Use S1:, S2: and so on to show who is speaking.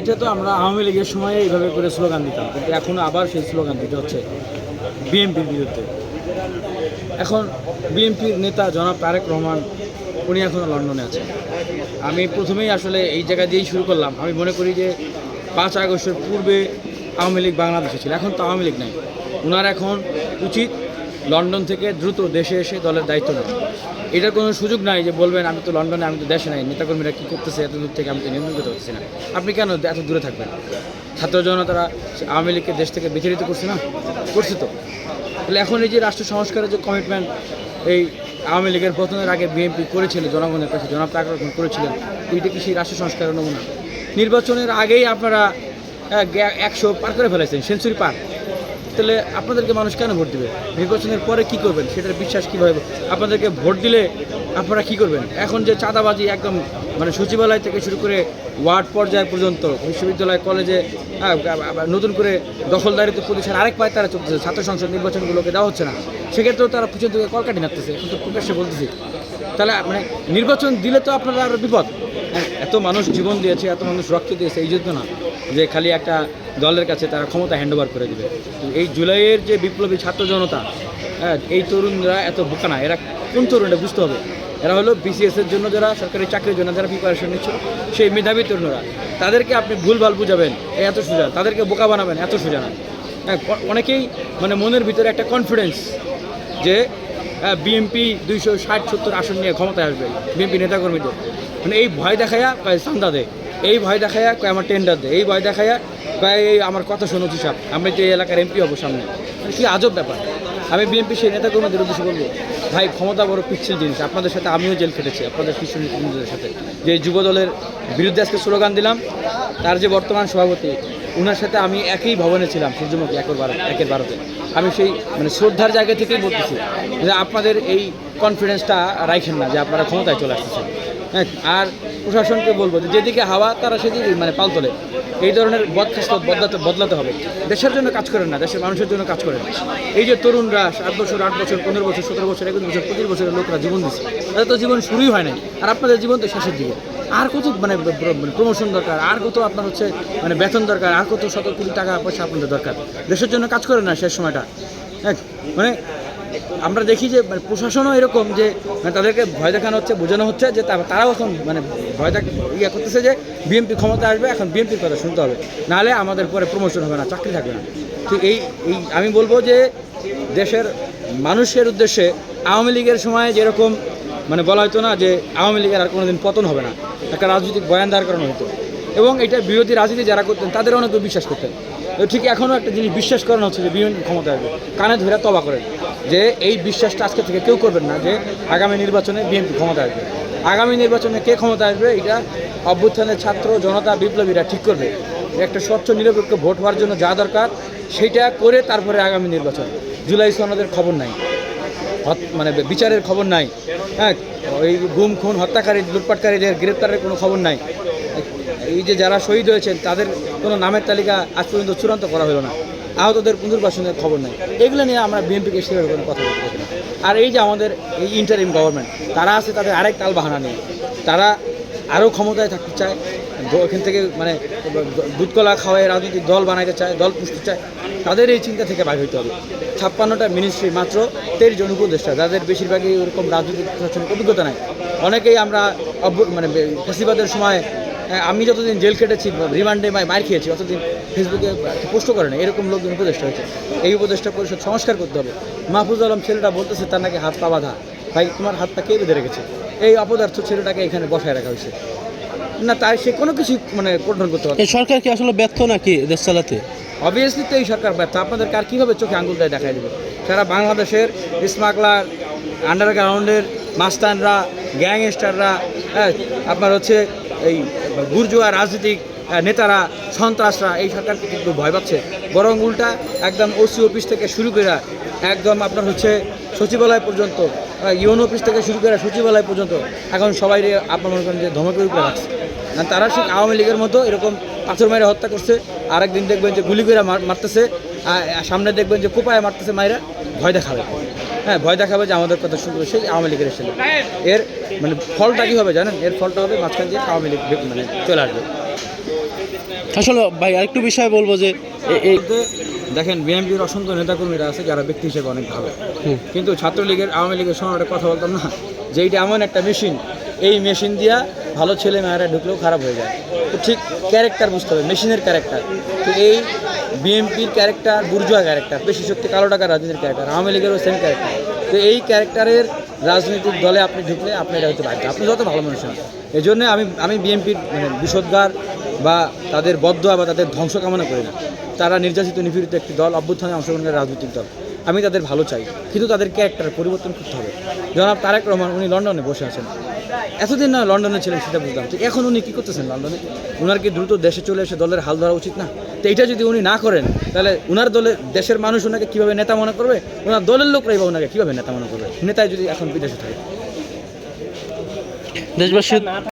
S1: এটা তো আমরা আওয়ামী লীগের সময় এইভাবে করে স্লোগান দিতাম, কিন্তু এখন আবার সেই স্লোগান দিতে হচ্ছে বিএনপির বিরুদ্ধে। এখন বিএনপির নেতা জনাব তারেক রহমান, উনি এখনও লন্ডনে আছেন। আমি প্রথমেই আসলে এই জায়গা দিয়েই শুরু করলাম। আমি মনে করি যে পাঁচ আগস্টের পূর্বে আওয়ামী লীগ বাংলাদেশে ছিল, এখন তো আওয়ামী লীগ নাই। ওনার এখন উচিত লন্ডন থেকে দ্রুত দেশে এসে দলের দায়িত্ব নেয় এটার কোনো সুযোগ নাই যে বলবেন, আমি তো লন্ডনে, আমি তো দেশে নাই, নেতাকর্মীরা কী করতেছে, এত দূর থেকে আমি তো নিয়ন্ত্রণ করতে পারতেছি না। আপনি কেন এত দূরে থাকবেন? ছাত্র জনতারা আওয়ামী লীগকে দেশ থেকে বিতাড়িত করছে না? করছে তো। তাহলে এখন এই যে রাষ্ট্র সংস্কারের যে কমিটমেন্ট এই আওয়ামী লীগের পতনের আগে বিএনপি করেছিল, জনগণের কাছে তারেক রহমান করেছিলেন, এইটা কি সেই রাষ্ট্র সংস্কারের নমুনা? নির্বাচনের আগেই আপনারা একশো পার করে ফেলেছেন সেঞ্চুরি পার। তাহলে আপনাদেরকে মানুষ কেন ভোট দেবে? নির্বাচনের পরে কি করবেন? সেটার বিশ্বাস কীভাবে? আপনাদেরকে ভোট দিলে আপনারা কি করবেন? এখন যে চাঁদাবাজি একদম মানে সচিবালয় থেকে শুরু করে ওয়ার্ড পর্যায় পর্যন্ত বিশ্ববিদ্যালয় কলেজে আবার নতুন করে দখলদারিত্ব প্রতিষ্ঠান আরেক পায়ে তারা চলতেছে ছাত্র সংসদ নির্বাচনগুলোকে দেওয়া হচ্ছে না। সেক্ষেত্রেও তারা পিছন থেকে কলকাটি নাড়তেছে এখন তো প্রকাশ্যে বলতেছি। তাহলে মানে নির্বাচন দিলে তো আপনারা আরও বিপদ। হ্যাঁ, এত মানুষ জীবন দিয়েছে এত মানুষ রক্ত দিয়েছে এই জন্য না। যে খালি একটা দলের কাছে তারা ক্ষমতা হ্যান্ডওভার করে দেবে। এই জুলাইয়ের যে বিপ্লবী ছাত্র জনতা হ্যাঁ এই তরুণরা এত বোকা না, এরা কোন তরুণ এটা বুঝতে হবে? এরা হলো বিসিএস এর জন্য যারা সরকারি চাকরির জন্য যারা প্রিপারেশন নিচ্ছে সেই মেধাবী তরুণরা। তাদেরকে আপনি ভুলভাল বুঝাবেন এত সোজা, তাদেরকে বোকা বানাবেন, এত সোজা না। হ্যাঁ অনেকেই মানে মনের ভিতরে একটা কনফিডেন্স যে বিএমপি দুইশো ষাট সত্তর আসন নিয়ে ক্ষমতায় আসবে বিএনপি নেতাকর্মীদের। মানে এই ভয় দেখায়া চান্দা দে এই ভয় দেখায়া কয় আমার টেন্ডার দে। এই ভয় দেখায়া কয় এই আমার কথা শোনো হিসাব আমরা যে এলাকার এমপি হব সামনে। মানে কি আজব ব্যাপার। আমি বিএনপি সেই নেতাকর্মীদের উদ্দেশ্যে বলব, ভাই ক্ষমতা বড় পিচ্ছিল জিনিস। আপনাদের সাথে আমিও জেল খেটেছি, আপনাদের শিশু নেতৃবৃন্দদের সাথে। যে যুব দলের বিরুদ্ধে আজকে স্লোগান দিলাম, তার যে বর্তমান সভাপতি ওনার সাথে আমি একই ভবনে ছিলাম, সূর্যমুখী, একের ভারত, একের ভারতে। আমি সেই মানে শ্রদ্ধার জায়গা থেকেই বলতেছি যে আপনাদের এই কনফিডেন্সটা রাখেন না যে আপনারা ক্ষমতায় চলে আসতেছেন। হ্যাঁ আর প্রশাসনকে বলব যে যেদিকে হাওয়া, তারা সেদিকে মানে পাল তোলে। এই ধরনের বদখাস্ত বদলাতে বদলাতে হবে। দেশের জন্য কাজ করেন না, দেশের মানুষের জন্য কাজ করেন। এই যে তরুণরা সাত বছর, আট বছর, পনেরো বছর, সতেরো বছর, একুশ বছর, পঁচিশ বছরের লোকরা জীবন দিচ্ছে, তাদের তো জীবন শুরুই হয় নাই। আর আপনাদের জীবন তো শেষের দিকে। আর কত মানে প্রমোশন দরকার, আর কত আপনার হচ্ছে মানে বেতন দরকার, আর কত শত কোটি টাকা পয়সা আপনাদের দরকার। দেশের জন্য কাজ করেন না শেষ সময়টা। হ্যাঁ মানে আমরা দেখি যে মানে প্রশাসনও এরকম যে মানে তাদেরকে ভয় দেখানো হচ্ছে, বোঝানো হচ্ছে যে তারাও এখন মানে ভয় দেখ ইয়ে করতেছে যে বিএনপি ক্ষমতা আসবে, এখন বিএনপির কথা শুনতে হবে। নাহলে আমাদের পরে প্রমোশন হবে না, চাকরি থাকবে না। তো এই এই আমি বলব যে দেশের মানুষের উদ্দেশ্যে আওয়ামী লীগের সময় যেরকম মানে বলা হতো না যে আওয়ামী লীগের আর কোনোদিন পতন হবে না, একটা রাজনৈতিক বয়ান দাঁড় করানো হতো এবং এটা বিরোধী রাজনীতি যারা করতেন, তাদের অনেকে বিশ্বাস করতেন। ঠিক এখনও একটা জিনিস বিশ্বাস করানো হচ্ছে যে বিএনপি ক্ষমতা আসবে। কানে ধরে তবা করেন। যে এই বিশ্বাসটা আজকে থেকে কেউ করবেন না যে আগামী নির্বাচনে বিএনপি ক্ষমতা আসবে। আগামী নির্বাচনে কে ক্ষমতা আসবে, এটা অভ্যুত্থানের ছাত্র, জনতা, বিপ্লবীরা ঠিক করবে। একটা স্বচ্ছ, নিরপেক্ষ ভোট হওয়ার জন্য যা দরকার সেইটা করে তারপরে আগামী নির্বাচন। জুলাই সনদের খবর নাই। মানে বিচারের খবর নাই। হ্যাঁ ওই গুম, খুন, হত্যাকারী, লুটপাটকারীদের গ্রেপ্তারের কোনো খবর নাই। এই যে যারা শহীদ হয়েছেন, তাদের কোনো নামের তালিকা আজ পর্যন্ত চূড়ান্ত করা হলো না। আহতদের পুনর্বাসনের খবর নেই। এগুলো নিয়ে আমরা বিএনপিকে সেভাবে কোনো কথা বলতে পারি আর এই যে আমাদের এই ইন্টারিম গভর্নমেন্ট তারা আছে তাদের আরেক তাল বাহানা নিয়ে। তারা আরও ক্ষমতায় থাকতে চায় ওখান থেকে মানে দুধকলা খাওয়ায়, রাজনৈতিক দল বানাইতে চায়, দল পুষতে চায়, তাদের এই চিন্তা থেকে বাইর হইতে হবে। ছাপ্পান্নটা মিনিস্ট্রি মাত্র তেইশ জন উপদেষ্টা, যাদের বেশিরভাগই ওরকম রাজনৈতিক প্রশাসনিক অভিজ্ঞতা নাই। অনেকেই আমরা মানে ফেসিবাদের সময় আমি যতদিন জেল কেটেছি রিমান্ডে মার খেয়েছি অতদিন ফেসবুকে পোস্ট করে না এরকম লোকজন উপদেষ্টা হয়েছে। এই উপদেষ্টা পরিষদ সংস্কার করতে হবে। মাহফুজ আলম ছেলেটা বলতেছে তার নাকি হাত পা বাঁধা। ভাই তোমার হাত পা কে বেঁধে রেখেছে? এই অপদার্থ ছেলেটাকে এখানে বসায় রাখা হয়েছে। না তাই সে কোনো কিছু মানে কন্ট্রোল করতে
S2: এই সরকার কি আসলে ব্যর্থ নাকি দেশ চালাতে?
S1: অবভিয়াসলি তো এই সরকার ব্যর্থ। আপনাদেরকে আর কীভাবে চোখে আঙুল দেয় দেখাই দেবে? সারা বাংলাদেশের স্মাগলার আন্ডারগ্রাউন্ডের মাস্তানরা গ্যাংস্টাররা হ্যাঁ আপনার হচ্ছে এই বুর্জুয়া রাজনীতিক নেতারা, সন্ত্রাসরা, এই সরকারকে কিন্তু ভয় পাচ্ছে। বরং উল্টা একদম ওসি অফিস থেকে শুরু করে একদম আপনার হচ্ছে সচিবালয় পর্যন্ত ইউন অফিস থেকে শুরু করে সচিবালয় পর্যন্ত এখন সবাই আপনার মনে করেন যে ধমকের উপরে না তারা ঠিক আওয়ামী লীগের মতো এরকম পাথর মেরে হত্যা করছে, আরেকদিন দেখবেন যে গুলি করে মার- মারতেছে সামনে দেখবেন যে কোপায় মারতেছে মায়েরা ভয় দেখাবে। হ্যাঁ ভয় দেখাবে যে আমাদের কথা শুনবে সেই আওয়ামী লীগের এসে এর মানে ফলটা কী হবে জানেন? এর ফলটা হবে মাঝখান দিয়ে আওয়ামী লীগ মানে চলে আসবে।
S2: আসলে ভাই আরেকটু বিষয় বলব যে
S1: দেখেন বিএনপির অসংখ্য নেতাকর্মীরা আছে যারা ব্যক্তি হিসেবে অনেক ভালো। কিন্তু ছাত্রলীগের আওয়ামী লীগের সময় একটা কথা বলতাম না? যে এইটা এমন একটা মেশিন এই মেশিন দিয়া ভালো ছেলে মেয়েরা ঢুকলেও খারাপ হয়ে যায়। তো ঠিক ক্যারেক্টার বুঝতে হবে, মেশিনের ক্যারেক্টার। তো এই বিএমপির ক্যারেক্টার, বুর্জুয়া ক্যারেক্টার, বেশি শক্তি কালো টাকার রাজনীতির ক্যারেক্টার, আওয়ামী লীগেরও সেম ক্যারেক্টার তো এই ক্যারেক্টারের রাজনৈতিক দলে আপনি ঢুকলে আপনি এটা হতে বাধ্য। আপনি যত ভালো মানুষ হন এই জন্য আমি আমি বিএনপির মানে বিষোদ্গার বা তাদের বদয়া বা তাদের ধ্বংস কামনা করি না। তারা নির্যাতিত, নিপীড়িত একটি দল, অভ্যুত্থানে অংশগ্রহণকারী রাজনৈতিক দল। আমি তাদের ভালো চাই, কিন্তু তাদের ক্যারেক্টার পরিবর্তন করতে হবে। জনাব তারেক রহমান, উনি লন্ডনে বসে আছেন। এতদিন না লন্ডনে ছিলেন সেটা বুঝলাম। তো এখন উনি কী করতেছেন লন্ডনে? ওনার কি দ্রুত দেশে চলে এসে দলের হাল ধরা উচিত না? তো এইটা যদি উনি না করেন, তাহলে উনার দলের দেশের মানুষ ওনাকে কীভাবে নেতা মনে করবে? ওনার দলের লোকরাই বা ওনাকে কীভাবে নেতা মনে করবে? নেতায় যদি এখন বিদেশে থাকে।
S2: দেশবাসী